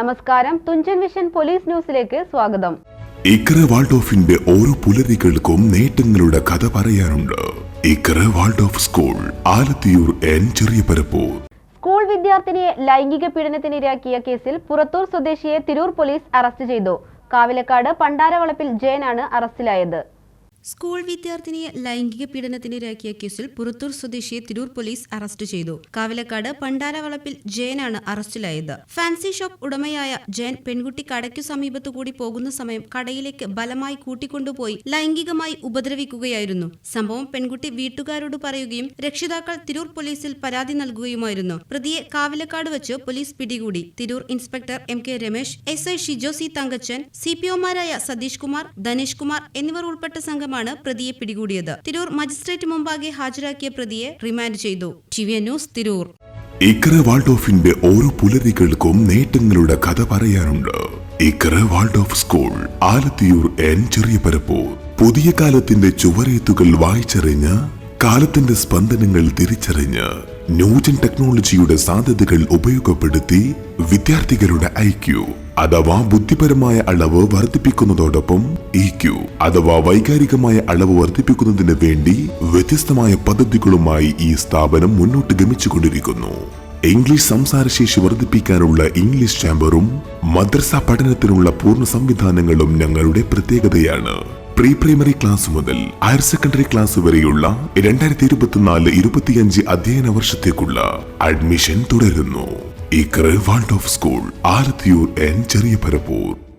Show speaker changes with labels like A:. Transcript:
A: നമസ്കാരം. Thunchan vision police ന്യൂസിലേക്ക് സ്വാഗതം.
B: ഇക്കര വാൾഡോഫിന്റെ ഓരോ പുലരികൾക്കും നേട്ടങ്ങളുടെ കഥ പറയാനുണ്ട്. ഇക്കര വാൾഡോഫ് സ്കൂൾ ആലത്തിയൂർ എൻ ചെറിയ പരപ്പൂർ
A: സ്കൂൾ വിദ്യാർത്ഥിനിയെ ലൈംഗിക പീഡനത്തിനിരയാക്കിയ കേസിൽ പുറത്തൂർ സ്വദേശിയെ തിരൂർ പോലീസ് അറസ്റ്റ് ചെയ്തു. കാവിലക്കാട് പണ്ടാരവളപ്പിൽ ജയനാണ് അറസ്റ്റിലായത്.
C: സ്കൂൾ വിദ്യാർത്ഥിനിയെ ലൈംഗിക പീഡനത്തിനിരയാക്കിയ കേസിൽ പുറത്തൂർ സ്വദേശിയെ തിരൂർ പോലീസ് അറസ്റ്റ് ചെയ്തു. കാവിലക്കാട് പണ്ടാരവളപ്പിൽ ജയനാണ് അറസ്റ്റിലായത്. ഫാൻസി ഷോപ്പ് ഉടമയായ ജയൻ പെൺകുട്ടി കടയ്ക്കു സമീപത്തുകൂടി പോകുന്ന സമയം കടയിലേക്ക് ബലമായി കൂട്ടിക്കൊണ്ടുപോയി ലൈംഗികമായി ഉപദ്രവിക്കുകയായിരുന്നു. സംഭവം പെൺകുട്ടി വീട്ടുകാരോട് പറയുകയും രക്ഷിതാക്കൾ തിരൂർ പോലീസിൽ പരാതി നൽകുകയുമായിരുന്നു. പ്രതിയെ കാവിലക്കാട് വെച്ച് പോലീസ് പിടികൂടി. Tirur inspector M K Ramesh S I Shijo C Thankachan C P ഒമാരായ Satheesh Kumar Dhanesh Kumar എന്നിവർ ഉൾപ്പെട്ട സംഘമാണ് പ്രതിയെ പിടികൂടിയത്. തിരൂർ മജിസ്ട്രേറ്റ് മുമ്പാകെ ഹാജരാക്കിയ പ്രതിയെ റിമാൻഡ് ചെയ്തു. TV news Tirur.
B: ഇക്ര വാൾഡോഫിന്റെ ഓരോ പുലരികൾക്കും നേട്ടങ്ങളുടെ കഥ പറയാനുണ്ട്. Iqra Waldorf school Alathiyur N ചെറിയ പരപ്പൂർ പുതിയ കാലത്തിന്റെ ചുവരെത്തുകൾ വായിച്ചറിഞ്ഞ് കാലത്തിന്റെ സ്പന്ദനങ്ങൾ തിരിച്ചറിഞ്ഞ് ന്യൂജൻ ടെക്നോളജിയുടെ സാധ്യതകൾ ഉപയോഗപ്പെടുത്തി വിദ്യാർത്ഥികളുടെ ഐക്യു. അഥവാ ബുദ്ധിപരമായ അളവ് വർദ്ധിപ്പിക്കുന്നതോടൊപ്പം ഇ ക്യു അഥവാ വൈകാരികമായ അളവ് വർദ്ധിപ്പിക്കുന്നതിന് വേണ്ടി വ്യത്യസ്തമായ പദ്ധതികളുമായി ഈ സ്ഥാപനം മുന്നോട്ട് ഗമിച്ചുകൊണ്ടിരിക്കുന്നു. ഇംഗ്ലീഷ് സംസാരശേഷി വർദ്ധിപ്പിക്കാനുള്ള ഇംഗ്ലീഷ് ചാമ്പറും മദ്രസ പഠനത്തിനുള്ള പൂർണ സംവിധാനങ്ങളും ഞങ്ങളുടെ പ്രത്യേകതയാണ്. പ്രീ പ്രൈമറി ക്ലാസ് മുതൽ ഹയർ സെക്കൻഡറി ക്ലാസ് വരെയുള്ള രണ്ടായിരത്തി ഇരുപത്തിനാല് ഇരുപത്തിയഞ്ച് അധ്യയന വർഷത്തേക്കുള്ള അഡ്മിഷൻ തുടരുന്നു. Iqra Waldorf of school Alathiyur N Cheriya Parappur.